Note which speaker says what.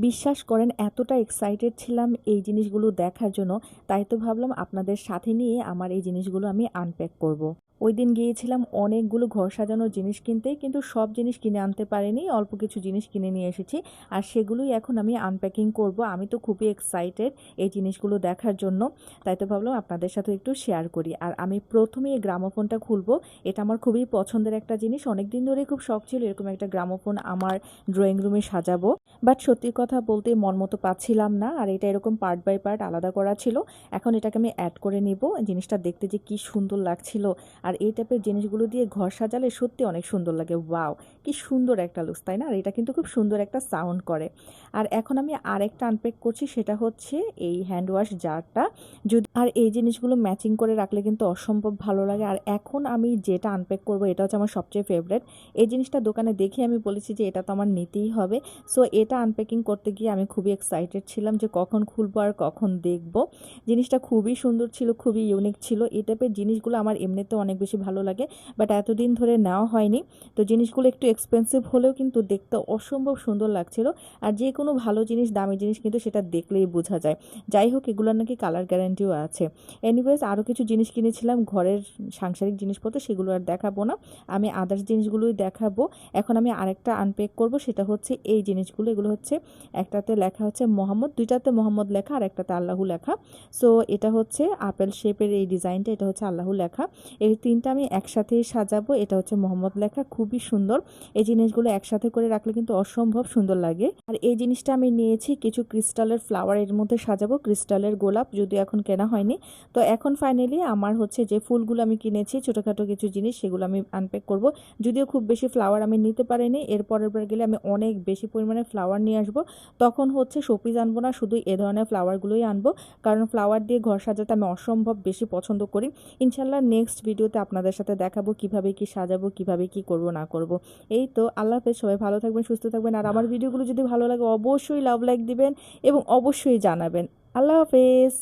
Speaker 1: বিশ্বাস করেন, এতটা এক্সাইটেড ছিলাম এই জিনিসগুলো দেখার জন্য, তাই তো ভাবলাম আপনাদের সাথে নিয়ে আমার এই জিনিসগুলো আমি আনপ্যাক করব। ওই দিন গিয়েছিলাম অনেকগুলো ঘর সাজানোর জিনিস কিনতে, কিন্তু সব জিনিস কিনে আনতে পারিনি, অল্প কিছু জিনিস কিনে নিয়ে এসেছি। আর সেগুলোই এখন আমি আনপ্যাকিং করব। আমি তো খুবই এক্সাইটেড এই জিনিসগুলো দেখার জন্য। তাই তো ভাবলাম আপনাদের সাথে একটু শেয়ার করি। আর আমি প্রথমে এই গ্রামোফোনটা খুলবো। এটা আমার খুবই পছন্দের একটা জিনিস। অনেক দিন ধরে খুব শখ ছিল এরকম একটা গ্রামোফোন আমার ড্রয়িং রুমে সাজাবো। বাট সত্যি কথা বলতে মন মতো পাচ্ছিলাম না। আর এটা এরকম পার্ট বাই পার্ট আলাদা করা ছিল। এখন এটাকে আমি অ্যাড করে নিব। জিনিসটা দেখতে যে কি সুন্দর লাগছিল। আর এই টাইপের জিনিসগুলো দিয়ে ঘর সাজালে সত্যি অনেক সুন্দর লাগে। ওয়াও, কি সুন্দর একটা লুক তাই না? আর এটা কিন্তু খুব সুন্দর একটা সাউন্ড করে। আর এখন আমি আরেকটা আনপ্যাক করছি, সেটা হচ্ছে এই হ্যান্ড ওয়াশ জারটা যদি, আর এই জিনিসগুলো ম্যাচিং করে রাখলে কিন্তু অসম্ভব ভালো লাগে। আর এখন আমি যেটা আনপ্যাক করব, এটা হচ্ছে আমার সবচেয়ে ফেভারেট এই জিনিসটা দোকানে দেখে আমি বলেছি যে এটা তো আমার নিতেই হবে। সো এটা আনপ্যাকিং করতে গিয়ে আমি খুবই এক্সাইটেড ছিলাম যে কখন খুলবো আর কখন দেখব। জিনিসটা খুবই সুন্দর ছিল, খুবই ইউনিক ছিল। এই টাইপের জিনিসগুলো আমার এমনিতেও অনেক বেশি ভালো লাগে বাট এতদিন ধরে নেওয়া হয়নি। তো জিনিসগুলো একটু এক্সপেন্সিভ হলেও কিন্তু দেখতে অসম্ভব সুন্দর লাগছিল, আর যে কোনো ভালো জিনিস, দামি জিনিস কিন্তু সেটা দেখলেই বোঝা যায়। যাই হোক, এগুলোর নাকি কালার গ্যারান্টিও আছে। এনিওয়েজ আরও কিছু জিনিস কিনেছিলাম, ঘরের সাংসারিক জিনিসপত্র, সেগুলো আর দেখাবো না। আমি আদার্স জিনিসগুলোই দেখাবো। এখন আমি আরেকটা আনপ্যাক করব, সেটা হচ্ছে এই জিনিসগুলো। এগুলো হচ্ছে, একটাতে লেখা হচ্ছে মোহাম্মদ, দুইটাতে মোহাম্মদ লেখা, আর একটাতে আল্লাহু লেখা। সো এটা হচ্ছে আপেল শেপের এই ডিজাইনটা এটা হচ্ছে আল্লাহু লেখা। এই তিনটা আমি একসাথেই সাজাবো, এটা হচ্ছে মোহাম্মদ লেখা, খুবই সুন্দর। এই জিনিসগুলো একসাথে করে রাখলে কিন্তু অসম্ভব সুন্দর লাগে। আর এই জিনিসটা আমি নিয়েছি কিছু ক্রিস্টালের ফ্লাওয়ার, এর মধ্যে সাজাবো, ক্রিস্টালের গোলাপ যদিও এখন কেনা হয়নি। তো এখন ফাইনালি আমার হচ্ছে যে ফুলগুলো আমি কিনেছি, ছোটোখাটো কিছু জিনিস, সেগুলো আমি আনপ্যাক করব। যদিও খুব বেশি ফ্লাওয়ার আমি নিতে পারিনি এরপরের বার গেলে আমি অনেক বেশি পরিমাণে ফ্লাওয়ার নিয়ে আসব। তখন হচ্ছে শোপিস আনব না, শুধু এ ধরনের ফ্লাওয়ারগুলোই আনব। কারণ ফ্লাওয়ার দিয়ে ঘর সাজাতে আমি অসম্ভব বেশি পছন্দ করি। ইনশাল্লাহ নেক্সট ভিডিওতে আপনাদের সাথে দেখাবো কীভাবে কি সাজাবো কীভাবে কি করব না করব। এই তো আল্লাহ হাফেজ সবাই ভালো থাকবেন সুস্থ থাকবেন। আর আমার ভিডিওগুলো যদি ভালো লাগে অবশ্যই লাভ লাইক দিবেন এবং অবশ্যই জানাবেন। আল্লাহ হাফেজ।